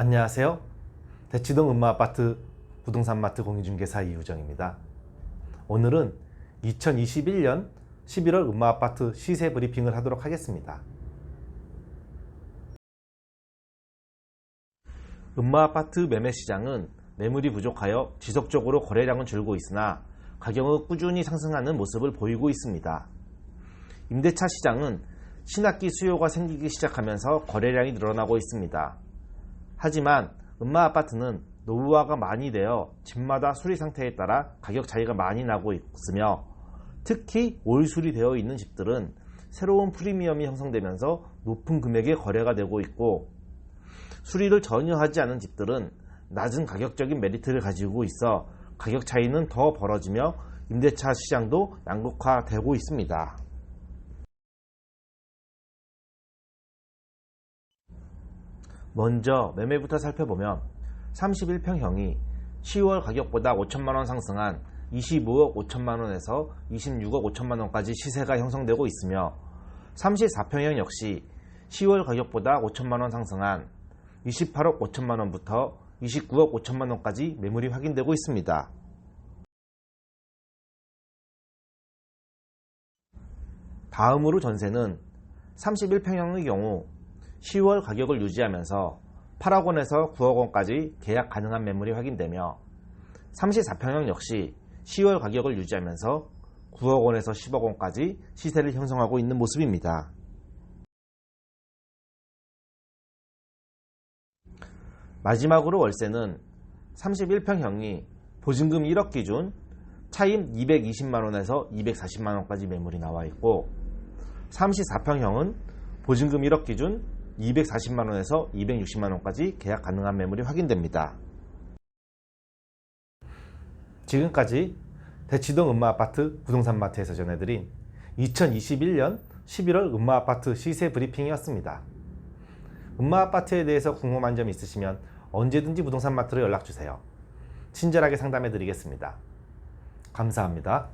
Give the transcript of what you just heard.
안녕하세요. 대치동 음마아파트 부동산마트 공인중개사 이우정입니다. 오늘은 2021년 11월 음마아파트 시세 브리핑을 하도록 하겠습니다. 음마아파트 매매 시장은 매물이 부족하여 지속적으로 거래량은 줄고 있으나 가격은 꾸준히 상승하는 모습을 보이고 있습니다. 임대차 시장은 신학기 수요가 생기기 시작하면서 거래량이 늘어나고 있습니다. 하지만 음마 아파트는 노후화가 많이 되어 집마다 수리 상태에 따라 가격 차이가 많이 나고 있으며 특히 올 수리 되어 있는 집들은 새로운 프리미엄이 형성되면서 높은 금액의 거래가 되고 있고 수리를 전혀 하지 않은 집들은 낮은 가격적인 메리트를 가지고 있어 가격 차이는 더 벌어지며 임대차 시장도 양극화되고 있습니다. 먼저 매매부터 살펴보면 31평형이 10월 가격보다 5천만원 상승한 25억 5천만원에서 26억 5천만원까지 시세가 형성되고 있으며 34평형 역시 10월 가격보다 5천만원 상승한 28억 5천만원부터 29억 5천만원까지 매물이 확인되고 있습니다. 다음으로 전세는 31평형의 경우 10월 가격을 유지하면서 8억 원에서 9억 원까지 계약 가능한 매물이 확인되며 34평형 역시 10월 가격을 유지하면서 9억 원에서 10억 원까지 시세를 형성하고 있는 모습입니다. 마지막으로 월세는 31평형이 보증금 1억 기준 차임 220만원에서 240만원까지 매물이 나와 있고 34평형은 보증금 1억 기준 240만원에서 260만원까지 계약 가능한 매물이 확인됩니다. 지금까지 대치동 음마아파트 부동산마트에서 전해드린 2021년 11월 음마아파트 시세 브리핑이었습니다. 음마아파트에 대해서 궁금한 점 있으시면 언제든지 부동산마트로 연락주세요. 친절하게 상담해 드리겠습니다. 감사합니다.